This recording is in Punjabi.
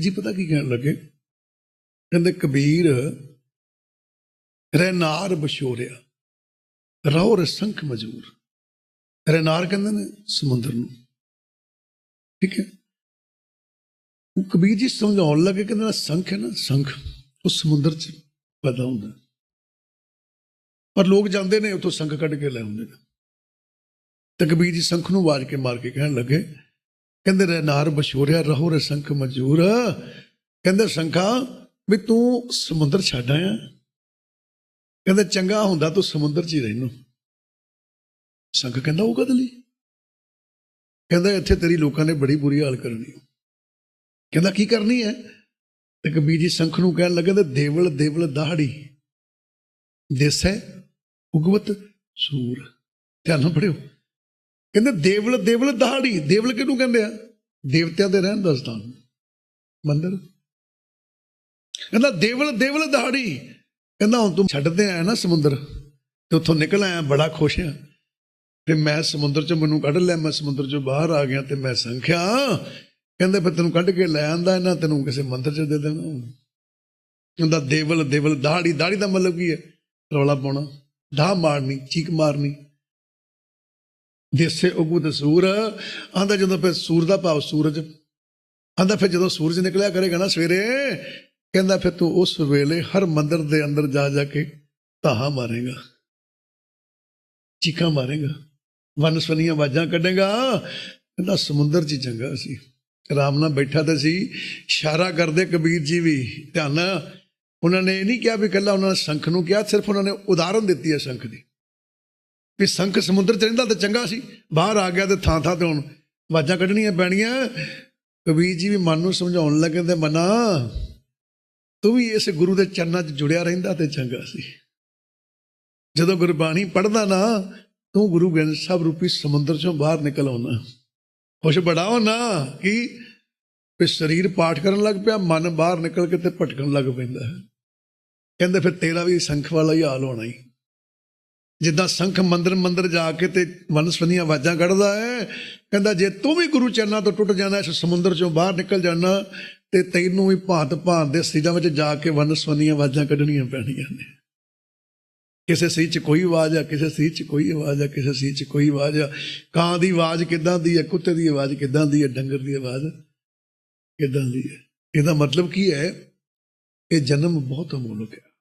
ਜੀ ਪਤਾ ਕੀ ਕਹਿਣ ਲੱਗੇ? ਕਹਿੰਦੇ ਕਬੀਰ, ਰੈਨਾਰ ਬਸ਼ੋਰਿਆ ਰਹੋ ਰਸੰਖ ਮਜੂਰ ਰੈਨਾਰ ਕਹਿੰਦੇ ਨੇ ਸਮੁੰਦਰ ਨੂੰ। ਠੀਕ ਹੈ? ਉਹ ਕਬੀਰ ਜੀ ਸਮਝਾਉਣ ਲੱਗੇ ਕਹਿੰਦੇ ਨਾ ਸੰਖ ਹੈ ਨਾ, ਸੰਖ, ਉਹ ਸਮੁੰਦਰ ਚ ਪੈਦਾ ਹੁੰਦਾ ਪਰ ਲੋਕ ਜਾਂਦੇ ਨੇ ਉਤੋਂ ਸੰਖ ਕੱਢ ਕੇ ਲੈ ਆਉਂਦੇ ਨੇ। ਤੇ ਕਬੀਰ ਜੀ ਸੰਖ ਨੂੰ ਵਾਜ ਕੇ ਮਾਰ ਕੇ ਕਹਿਣ ਲੱਗੇ ਕਹਿੰਦੇ ਰਹਿਨਾਰ ਬਸ਼ੋਰਿਆ ਰਹੋ ਰਸੰਖ ਮਜੂਰ। ਕਹਿੰਦੇ ਸੰਖਾ, ਵੀ ਤੂੰ ਸਮੁੰਦਰ ਛੱਡ ਆਇਆ। ਕਹਿੰਦੇ ਚੰਗਾ ਹੁੰਦਾ ਤੂੰ ਸਮੁੰਦਰ 'ਚ ਹੀ ਰਹਿਨੋ ਸੰਖ ਕਹਿੰਦਾ ਉਹ ਕਦ ਲਈ? ਕਹਿੰਦਾ ਇੱਥੇ ਤੇਰੀ ਲੋਕਾਂ ਨੇ ਬੜੀ ਬੁਰੀ ਹਾਲ ਕਰਨੀ ਕਹਿੰਦਾ ਕੀ ਕਰਨੀ ਹੈ? ਤੇ ਕਬੀਰ ਜੀ ਸੰਖ ਨੂੰ ਕਹਿਣ ਲੱਗੇ ਤੇ ਦੇਵਲ ਦੇਵਲ ਦਾਹੜੀ ਦੇਸੈ, ਉਗਵਤ ਸੂਰ। ਧਿਆਨ ਨਾਲ ਪੜਿਓ ਕਹਿੰਦੇ ਦੇਵਲ ਦੇਵਲ ਦਹਾੜੀ। ਦੇਵਲ ਕਿਹਨੂੰ ਕਹਿੰਦੇ ਆ? ਦੇਵਤਿਆਂ ਦੇ ਰਹਿਣ ਦਾ ਸਥਾਨ। ਮੰਦਰ। ਕਹਿੰਦਾ ਦੇਵਲ ਦੇਵਲ ਦਹਾੜੀ। ਕਹਿੰਦਾ ਹੁਣ ਤੂੰ ਛੱਡਦੇ ਆਇਆ ਨਾ ਸਮੁੰਦਰ, ਤੇ ਉੱਥੋਂ ਨਿਕਲ ਆਇਆ, ਬੜਾ ਖੁਸ਼ ਆ। ਤੇ ਮੈਂ ਸਮੁੰਦਰ ਚੋਂ ਮੈਨੂੰ ਕੱਢ ਲਿਆ, ਮੈਂ ਸਮੁੰਦਰ ਚੋਂ ਬਾਹਰ ਆ ਗਿਆ ਤੇ ਮੈਂ ਸੰਖਿਆ। ਕਹਿੰਦੇ ਫਿਰ ਤੈਨੂੰ ਕੱਢ ਕੇ ਲੈ ਆਂਦਾ ਇਹਨਾਂ, ਤੈਨੂੰ ਕਿਸੇ ਮੰਦਰ ਚ ਦੇ ਦੇਣਾ। ਕਹਿੰਦਾ ਦੇਵਲ ਦੇਵਲ ਦਾੜੀ ਦਾੜੀ ਦਾ ਮਤਲਬ ਕੀ ਹੈ? ਰੌਲਾ ਪਾਉਣਾ। ਢਾਹ ਮਾਰਨੀ, ਚੀਕ ਮਾਰਨੀ। ਦੇਸੇ ਉਗੂ ਸੂਰ ਆਂਦਾ ਜਦੋਂ ਫਿਰ ਸੂਰ ਦਾ ਭਾਵ ਸੂਰਜ। ਆਂਦਾ ਫਿਰ ਜਦੋਂ ਸੂਰਜ ਨਿਕਲਿਆ ਕਰੇਗਾ ਨਾ ਸਵੇਰੇ, ਕਹਿੰਦਾ ਫਿਰ ਤੂੰ ਉਸ ਵੇਲੇ ਹਰ ਮੰਦਰ ਦੇ ਅੰਦਰ ਜਾ ਜਾ ਕੇ ਧਾਹਾਂ ਮਾਰੇਗਾ। ਚੀਕਾਂ ਮਾਰੇਗਾ। ਵਨਸਵਨੀਆਂ ਆਵਾਜ਼ਾਂ ਕੱਢੇਗਾ। ਕਹਿੰਦਾ ਸਮੁੰਦਰ 'ਚ ਚੰਗਾ ਸੀ। ਆਰਾਮ ਨਾਲ ਬੈਠਾ ਤਾਂ ਸੀ। ਇਸ਼ਾਰਾ ਕਰਦੇ ਕਬੀਰ ਜੀ ਵੀ ਧਿਆਨ ਉਹਨਾਂ ਨੇ ਇਹ ਨਹੀਂ ਕਿਹਾ ਵੀ ਕੱਲਾ ਉਹਨਾਂ ਨੇ ਸ਼ੰਖ ਨੂੰ ਕਿਹਾ, ਸਿਰਫ ਉਹਨਾਂ ਨੇ ਉਦਾਹਰਨ ਦਿੱਤੀ ਹੈ ਸ਼ੰਖ ਦੀ। ਵੀ ਸ਼ੰਖ ਸਮੁੰਦਰ 'ਚ ਰਹਿੰਦਾ ਤਾਂ ਚੰਗਾ ਸੀ। ਬਾਹਰ ਆ ਗਿਆ ਤੇ ਥਾਂ ਥਾਂ ਤੇ ਹੁਣ ਵਾਜਾਂ ਕੱਢਣੀਆਂ ਪੈਣੀਆਂ। ਕਬੀਰ ਜੀ ਵੀ ਮਨ ਨੂੰ ਸਮਝਾਉਣ ਲੱਗੇ ਤੇ ਮਨਾ, ਤੂੰ ਵੀ ਇਸ ਗੁਰੂ ਦੇ ਚਰਨਾਂ 'ਚ ਜੁੜਿਆ ਰਹਿੰਦਾ ਤੇ ਚੰਗਾ ਸੀ। ਜਦੋਂ ਗੁਰਬਾਣੀ ਪੜ੍ਹਦਾ ਨਾ, ਤੂੰ ਗੁਰੂ ਗ੍ਰੰਥ ਸਾਹਿਬ ਰੂਪੀ ਸਮੁੰਦਰ 'ਚੋਂ ਬਾਹਰ ਨਿਕਲ ਆਉਣਾ। ਖੁਸ਼ ਬੜਾ ਹੋਣਾ ਕਿ ਵੀ ਸਰੀਰ ਪਾਠ ਕਰਨ ਲੱਗ ਪਿਆ, ਮਨ ਬਾਹਰ ਨਿਕਲ ਕੇ ਤੇ ਭਟਕਣ ਲੱਗ ਪੈਂਦਾ ਹੈ। ਕਹਿੰਦੇ ਫਿਰ ਤੇਰਾ ਵੀ ਸੰਖ ਵਾਲਾ ਹੀ ਹਾਲ ਹੋਣਾ ਹੀ ਜਿੱਦਾਂ ਸੰਖ ਮੰਦਰ ਮੰਦਰ ਜਾ ਕੇ ਤੇ ਮਨਸਵਨੀਆਂ ਆਵਾਜ਼ਾਂ ਕੱਢਦਾ ਹੈ, ਕਹਿੰਦਾ ਜੇ ਤੂੰ ਵੀ ਗੁਰੂ ਚਰਨਾਂ ਤੋਂ ਟੁੱਟ ਜਾਣਾ, ਇਸ ਸਮੁੰਦਰ ਚੋਂ ਬਾਹਰ ਨਿਕਲ ਜਾਣਾ, ਤੇ ਤੈਨੂੰ ਵੀ ਭਾਂਤ ਭਾਂਤ ਦੇ ਸਰੀਰਾਂ ਵਿੱਚ ਜਾ ਕੇ ਵਨਸਵਨੀਆਂ ਆਵਾਜ਼ਾਂ ਕੱਢਣੀਆਂ ਪੈਣੀਆਂ ਨੇ। ਕਿਸੇ ਸਰੀਰ 'ਚ ਕੋਈ ਆਵਾਜ਼ ਆ, ਕਿਸੇ ਸਰੀਰ 'ਚ ਕੋਈ ਆਵਾਜ਼ ਆ, ਕਿਸੇ ਸਰੀਰ 'ਚ ਕੋਈ ਆਵਾਜ਼ ਆ। ਕਾਂ ਦੀ ਆਵਾਜ਼ ਕਿੱਦਾਂ ਦੀ ਹੈ, ਕੁੱਤੇ ਦੀ ਆਵਾਜ਼ ਕਿੱਦਾਂ ਦੀ ਹੈ, ਡੰਗਰ ਦੀ ਆਵਾਜ਼ ਕਿੱਦਾਂ ਦੀ ਹੈ? ਇਹਦਾ ਮਤਲਬ ਕੀ ਹੈ, ਇਹ ਜਨਮ ਬਹੁਤ ਅਮੋਲਕ ਹੈ।